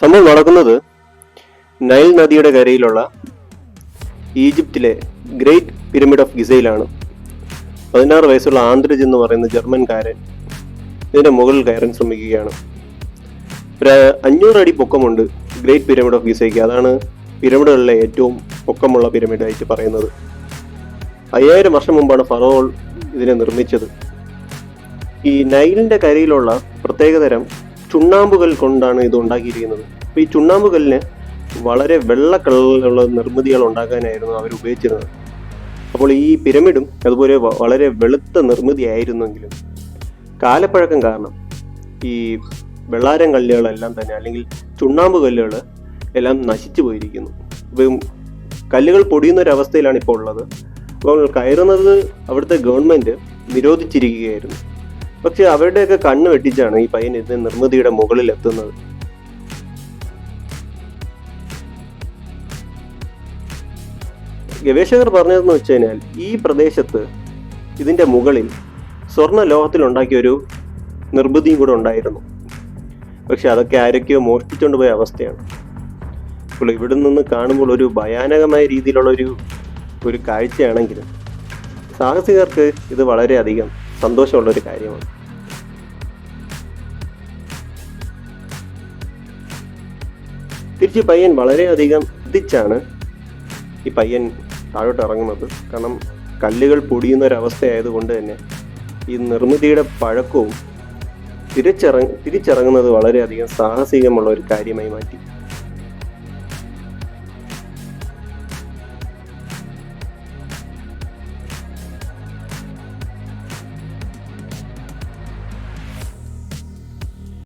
സംഭവം നടക്കുന്നത് നൈൽ നദിയുടെ കരയിലുള്ള ഈജിപ്തിലെ ഗ്രേറ്റ് പിരമിഡ് ഓഫ് ഗിസയിലാണ്. പതിനാറ് വയസ്സുള്ള ആന്ത്രിജ് എന്ന് പറയുന്ന ജർമ്മൻകാരൻ ഇതിന്റെ മുകളിൽ കയറാൻ ശ്രമിക്കുകയാണ്. ഒരു അഞ്ഞൂറ് അടി പൊക്കമുണ്ട് ഗ്രേറ്റ് പിരമിഡ് ഓഫ് ഗിസയ്ക്ക്. അതാണ് പിരമിഡുകളിലെ ഏറ്റവും പൊക്കമുള്ള പിരമിഡായിട്ട് പറയുന്നത്. അയ്യായിരം വർഷം മുമ്പാണ് ഫറോൾ ഇതിനെ നിർമ്മിച്ചത്. ഈ നൈലിന്റെ കരയിലുള്ള പ്രത്യേകതരം ചുണ്ണാമ്പുകൾ കൊണ്ടാണ് ഇത് ഉണ്ടാക്കിയിരിക്കുന്നത്. അപ്പൊ ഈ ചുണ്ണാമ്പുകല്ലിന് വളരെ വെള്ള കളറിലുള്ള നിർമ്മിതികൾ ഉണ്ടാക്കാനായിരുന്നു അവർ ഉപയോഗിച്ചിരുന്നത്. അപ്പോൾ ഈ പിരമിഡും അതുപോലെ വളരെ വെളുത്ത നിർമ്മിതിയായിരുന്നെങ്കിലും കാലപ്പഴക്കം കാരണം ഈ വെള്ളാരം കല്ലുകളെല്ലാം തന്നെ അല്ലെങ്കിൽ ചുണ്ണാമ്പ് കല്ലുകൾ എല്ലാം നശിച്ചു പോയിരിക്കുന്നു. ഇപ്പം കല്ലുകൾ പൊടിയുന്ന ഒരു അവസ്ഥയിലാണ് ഇപ്പോൾ ഉള്ളത്. അപ്പോൾ കയറുന്നത് അവിടുത്തെ ഗവൺമെന്റ് നിരോധിച്ചിരിക്കുകയായിരുന്നു. പക്ഷെ അവരുടെയൊക്കെ കണ്ണ് വെട്ടിച്ചാണ് ഈ പയ്യൻ ഇത് നിർമ്മിതിയുടെ മുകളിൽ എത്തുന്നത്. ഗവേഷകർ പറഞ്ഞതെന്ന് വെച്ച് കഴിഞ്ഞാൽ ഈ പ്രദേശത്ത് ഇതിന്റെ മുകളിൽ സ്വർണ ഒരു നിർമ്മിതിയും കൂടെ ഉണ്ടായിരുന്നു. പക്ഷെ അതൊക്കെ ആരൊക്കെയോ മോഷ്ടിച്ചുകൊണ്ട് പോയ അവസ്ഥയാണ്. അപ്പോൾ ഇവിടെ നിന്ന് കാണുമ്പോൾ ഒരു ഭയാനകമായ രീതിയിലുള്ള ഒരു ഒരു കാഴ്ചയാണെങ്കിലും സാഹസികർക്ക് ഇത് വളരെയധികം സന്തോഷമുള്ള ഒരു കാര്യമാണ്. തിരിച്ച് പയ്യൻ വളരെയധികം ശ്രദ്ധിച്ചാണ് ഈ പയ്യൻ താഴോട്ട് ഇറങ്ങുന്നത് കാരണം കല്ലുകൾ പൊടിയുന്ന ഒരവസ്ഥയായതുകൊണ്ട് തന്നെ ഈ നിർമ്മിതിയുടെ പഴക്കവും തിരിച്ചിറ തിരിച്ചിറങ്ങുന്നത് വളരെയധികം സാഹസികമുള്ള ഒരു കാര്യമായി മാറ്റി.